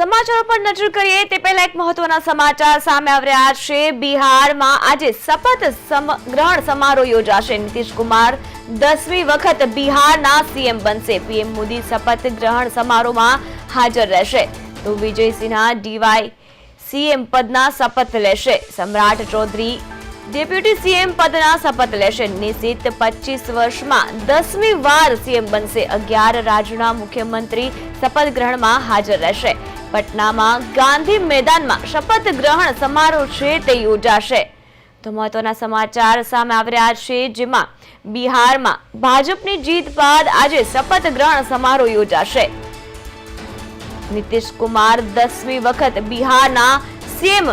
સમાચારો પર નજર કરીએ તે પહેલા એક મહત્વના સમાચાર સામે આવ્યા છે. બિહારમાં આજે શપથ ગ્રહણ સમારોહ યોજાશે. નીતિશ કુમાર દસમી વખત બિહારના સીએમ બનશે. પીએમ મોદી શપથ ગ્રહણ સમારોહમાં હાજર રહેશે. તો વિજય સિન્હા ડીવાય સીએમ પદના શપથ લેશે. સમ્રાટ ચૌધરી ડેપ્યુટી સીએમ પદના શપથ લેશે. નિશ્ચિત પચીસ વર્ષમાં દસમી વાર સીએમ બનશે. અગિયાર રાજ્યના મુખ્યમંત્રી શપથ ગ્રહણમાં હાજર રહેશે. પટનામાં ગાંધી મેદાનમાં શપથ ગ્રહણ સમારોહ છે તે યોજાશે. તો મહત્વના સમાચાર સામે આવી રહ્યા છે, જેમાં બિહારમાં ભાજપની જીત બાદ આજે શપથ ગ્રહણ સમારોહ યોજાશે. નીતિશ કુમાર દસમી વખત બિહારના સીએમ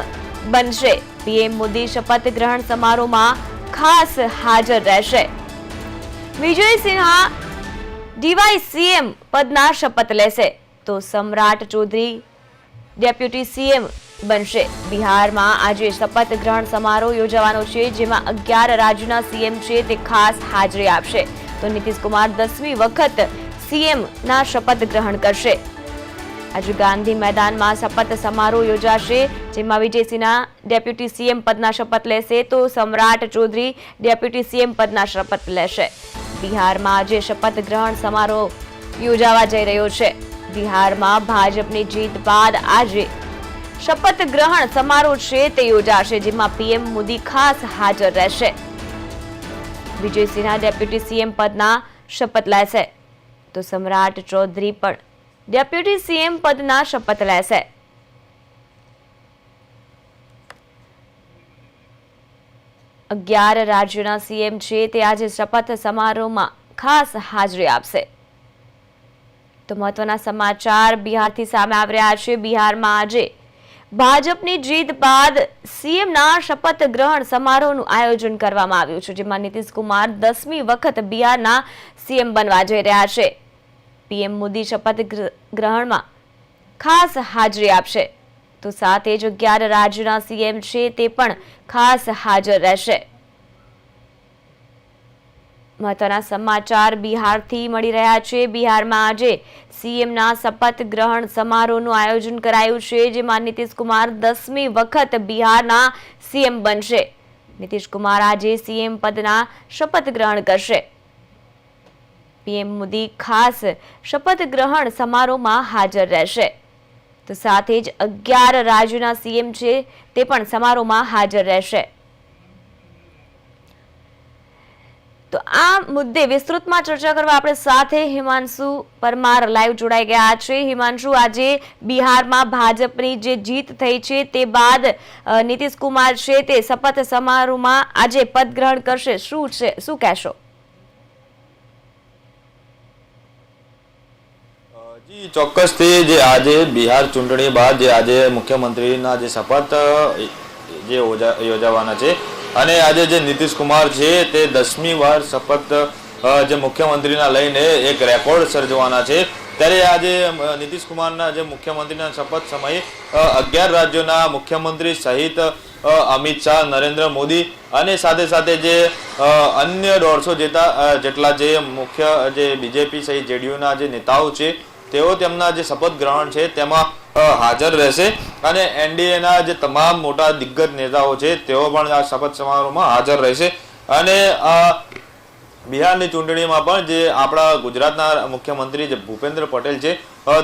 બનશે. પીએમ મોદી શપથ ગ્રહણ સમારોહમાં ખાસ હાજર રહેશે. વિજય સિન્હા ડીવાય સીએમ પદના શપથ લેશે. તો સમ્રાટ ચૌધરી ડેપ્યુટી સીએમ બનશે. બિહારમાં આજે શપથ ગ્રહણ સમારોહ યોજાવાનો છે, જેમાં અગિયાર રાજ્યના સીએમ છે તે ખાસ હાજરી આપશે. તો નીતિશ કુમાર દસમી વખત સીએમ ના શપથ ગ્રહણ કરશે. આજે ગાંધી મેદાનમાં શપથ સમારોહ યોજાશે, જેમાં વિજય ડેપ્યુટી સીએમ પદના શપથ લેશે, તો સમ્રાટ ચૌધરી ડેપ્યુટી સીએમ પદના શપથ લેશે. બિહારમાં આજે શપથ ગ્રહણ સમારોહ યોજાવા જઈ રહ્યો છે. બિહારમાં ભાજપની જીત બાદ આજે શપથ ગ્રહણ સમારોહ છે તે યોજાશે, જેમાં પીએમ મોદી ખાસ હાજર રહેશે. વિજય સિન્હા ડેપ્યુટી સીએમ પદના શપથ લેશે. તો સમ્રાટ ચૌધરી પણ ડેપ્યુટી સીએમ પદના શપથ લેશે. અગિયાર રાજ્યોના સીએમ છે તે આજે શપથ સમારોહમાં ખાસ હાજરી આપશે. તો મહત્વના સમાચાર બિહારથી સામે આવી રહ્યા છે. બિહારમાં આજે ભાજપની જીત બાદ સીએમના શપથ ગ્રહણ સમારોહનું આયોજન કરવામાં આવ્યું છે, જેમાં નીતિશ કુમાર દસમી વખત બિહારના સીએમ બનવા જઈ રહ્યા છે. પીએમ મોદી શપથ ગ્ર- ગ્રહણમાં ખાસ હાજરી આપશે. તો સાથે જ અગિયાર રાજ્યના સીએમ છે તે પણ ખાસ હાજર રહેશે. મહત્વના સમાચાર બિહારથી મળી રહ્યા છે. બિહારમાં આજે સીએમના શપથ ગ્રહણ સમારોહનું આયોજન કરાયું છે, જેમાં નીતિશ કુમાર દસમી વખત બિહારના સીએમ બનશે. નીતિશકુમાર આજે સીએમ પદના શપથ ગ્રહણ કરશે. પીએમ મોદી ખાસ શપથ ગ્રહણ સમારોહમાં હાજર રહેશે. તો સાથે જ અગિયાર રાજ્યોના સીએમ છે, તે પણ સમારોહમાં હાજર રહેશે. તો આ મુદ્દે વિસ્તૃતમાં ચર્ચા કરવા આપણે સાથે હિમાંશુ પરમાર લાઈવ જોડાઈ ગયા છે. હિમાંશુ, આજે બિહારમાં ભાજપની જે જીત થઈ છે તે બાદ નીતિશ કુમાર છે તે શપથ સમારોહમાં આજે પદ ગ્રહણ કરશે. શું છે? શું કહેશો? જી, ચોક્કસથી જે આજે બિહાર ચૂંટણી બાદ જે આજે મુખ્યમંત્રીના જે શપથ જે યોજાવાના છે અને આજે જે નીતિશ કુમાર છે, તે દસમી વાર શપથ જે મુખ્યમંત્રીના લઈને એક રેકોર્ડ સર્જવાના છે. ત્યારે આજે નીતિશ કુમારના જે મુખ્યમંત્રીના શપથ સમયે અગિયાર રાજ્યોના મુખ્યમંત્રી સહિત અમિત શાહ, નરેન્દ્ર મોદી અને સાથે સાથે જે અન્ય દોઢસો જેતા જેટલા જે મુખ્ય, જે બીજેપી સહિત જેડીયુના જે નેતાઓ છે, તેઓ તેમના જે શપથ ગ્રહણ છે, તેમાં હાજર રહેશે. અને એનડીએના જે તમામ મોટા દિગ્ગજ નેતાઓ છે, તેઓ પણ આ શપથ સમારોહમાં હાજર રહેશે. અને બિહારની ચૂંટણીમાં પણ જે આપણા ગુજરાતના મુખ્યમંત્રી જે ભૂપેન્દ્ર પટેલ છે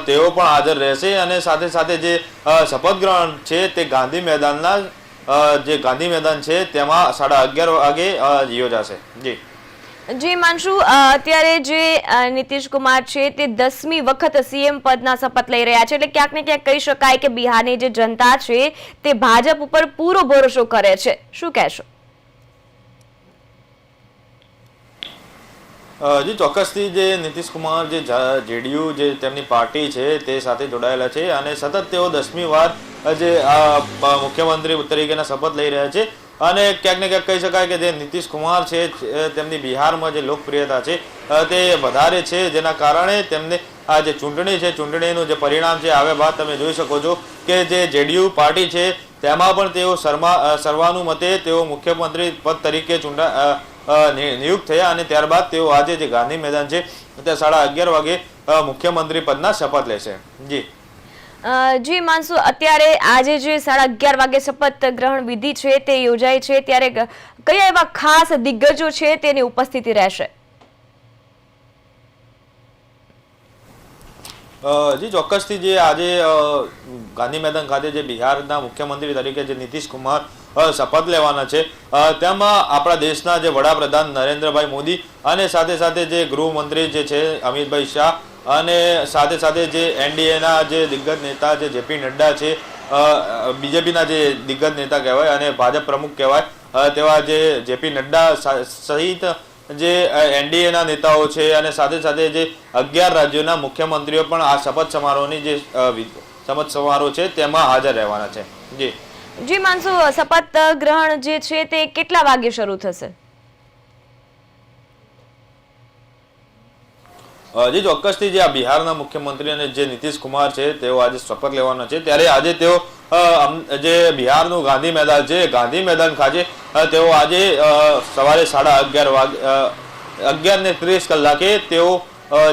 તેઓ પણ હાજર રહેશે. અને સાથે સાથે જે શપથ ગ્રહણ છે તે ગાંધી મેદાનના જે ગાંધી મેદાન છે, તેમાં સાડા અગિયાર વાગે યોજાશે. જી. જી માનશુ અત્યારે જે નીતિશ કુમાર છે તે દસમી વખત સીએમ પદના શપથ લઈ રહ્યા છે. એટલે ક્યાંક ને ક્યાંક કહી શકાય કે બિહારની જે જનતા છે તે ભાજપ ઉપર પૂરો ભરોસો કરે છે. શું કહેશો? જી, ચોક્કસથી જે નીતિશ કુમાર જે જેડીયુ જે તેમની પાર્ટી છે તે સાથે જોડાયેલા છે અને સતત તેઓ દસમી વાર જે મુખ્યમંત્રી તરીકેના શપથ લઈ રહ્યા છે. અને ક્યાંક ને ક્યાંક કહી શકાય કે જે નીતિશ કુમાર છે તેમની બિહારમાં જે લોકપ્રિયતા છે તે વધારે છે, જેના કારણે તેમને આ જે ચૂંટણી છે, ચૂંટણીનું જે પરિણામ છે, આવ્યા બાદ તમે જોઈ શકો છો કે જે જેડીયુ પાર્ટી છે, તેમાં પણ તેઓ સર્મા સર્વાનુમતે તેઓ મુખ્યમંત્રી પદ તરીકે ચૂંટા નિયુક્ત થયા અને ત્યારબાદ તેઓ આજે જે ગાંધી મેદાન છે ત્યાં સાડા અગિયાર વાગે મુખ્યમંત્રી પદના શપથ લેશે. જી. જી માનસુ, અત્યારે આજે જે સાડા અગિયાર વાગે શપથ ગ્રહણ વિધિ છે તે યોજાય છે, ત્યારે કયા એવા ખાસ દિગ્ગજો છે તેની ઉપસ્થિતિ રહેશે? જી, ચોક્કસથી જે આજે ગાંધી મેદાન ખાતે જે બિહારના મુખ્યમંત્રી તરીકે જે નીતિશ કુમાર શપથ લેવાના છે તેમાં આપણા દેશના જે વડાપ્રધાન નરેન્દ્રભાઈ મોદી અને સાથે સાથે જે ગૃહમંત્રી જે છે અમિતભાઈ શાહ અને સાથે સાથે જે એનડીએના જે દિગ્ગજ નેતા જે જેપી નડ્ડા છે બીજેપીના જે દિગ્ગજ નેતા કહેવાય અને ભાજપ પ્રમુખ કહેવાય તેવા જે જેપી નડ્ડા સહિત જે એનડીએના નેતાઓ છે અને સાથે સાથે જે અગિયાર રાજ્યોના મુખ્યમંત્રીઓ પણ આ શપથ સમારોહની જે શપથ સમારોહ છે તેમાં હાજર રહેવાના છે. જી. જી માનસુ શપથ ગ્રહણ જે છે તે કેટલા વાગે શરૂ થશે? જી ચોક્કસથી જે આ બિહારના મુખ્યમંત્રી અને જે નીતિશ કુમાર છે, તેઓ આજે શપથ લેવાના છે. ત્યારે આજે તેઓ જે બિહારનું ગાંધી મેદાન છે, ગાંધી મેદાન ખાતે તેઓ આજે સવારે સાડા અગિયાર વાગે અગિયાર ને ત્રીસ કલાકે તેઓ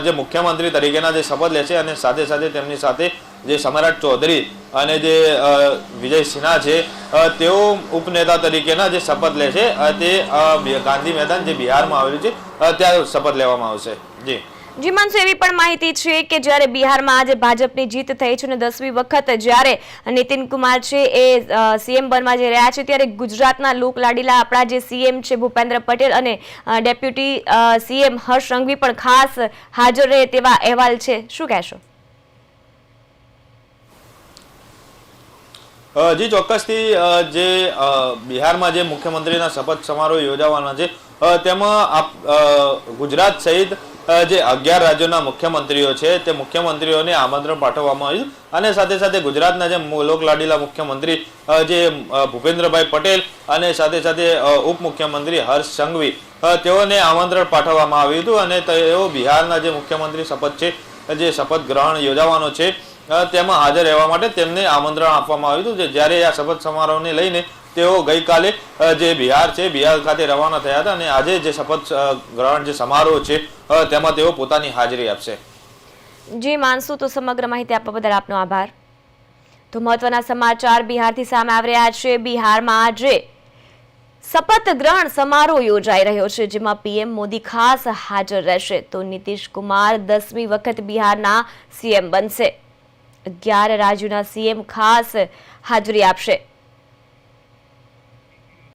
જે મુખ્યમંત્રી તરીકેના જે શપથ લેશે અને સાથે સાથે તેમની સાથે જે સમ્રાટ ચૌધરી અને જે વિજય સિન્હા છે તેઓ ઉપનેતા તરીકેના જે શપથ લેશે છે તે ગાંધી મેદાન જે બિહારમાં આવેલું છે ત્યાં શપથ લેવામાં આવશે. જી. જી માનસુ એવી પણ માહિતી છે કે જ્યારે બિહારમાં આજે ભાજપની જીત થઈ છે અને દસમી વખત જ્યારે નીતિન કુમાર છે એ સીએમ બનવા જઈ રહ્યા છે, ત્યારે ગુજરાતના લોકલાડીલા આપણા જે સીએમ છે ભૂપેન્દ્ર પટેલ અને ડેપ્યુટી સીએમ હર્ષ સંઘવી પણ ખાસ હાજર રહે તેવા અહેવાલ છે. શું કહેશો? જી, ચોક્કસથી જે બિહારમાં જે મુખ્યમંત્રીના શપથ સમારોહ યોજાવાના છે તેમાં ગુજરાત સહિત જે અગિયાર રાજ્યોના મુખ્યમંત્રીઓ છે, તે મુખ્યમંત્રીઓને આમંત્રણ પાઠવવામાં આવ્યું. અને સાથે સાથે ગુજરાતના જે લોકલાડીલા મુખ્યમંત્રી જે ભૂપેન્દ્રભાઈ પટેલ અને સાથે સાથે ઉપ ઉપમુખ્યમંત્રી હર્ષ સંઘવી તેઓને આમંત્રણ પાઠવવામાં આવ્યું હતું. અને તેઓ બિહારના જે મુખ્યમંત્રી શપથ છે, જે શપથ ગ્રહણ યોજાવાનો છે તેમાં હાજર રહેવા માટે તેમને આમંત્રણ આપવામાં આવ્યું હતું. જ્યારે આ શપથ સમારોહને લઈને તેઓ ગઈકાલે જે બિહાર છે, બિહાર ખાતે રવાના થયા હતા અને આજે જે શપથ ગ્રહણ જે સમારોહ છે તેમાં તેઓ પોતાની હાજરી આપશે. જી માનસુ, તો સમગ્ર માહિતી આપવા બદલ આપનો આભાર. તો મહત્વના સમાચાર બિહારથી સામે આવી રહ્યા છે. બિહારમાં આજે શપથ ગ્રહણ સમારોહ યોજાઈ રહ્યો છે, જેમાં પીએમ મોદી ખાસ હાજર રહેશે. તો નીતિશ કુમાર દસમી વખત બિહારના સીએમ બનશે. અગિયાર રાજ્યોના સીએમ ખાસ હાજરી આપશે.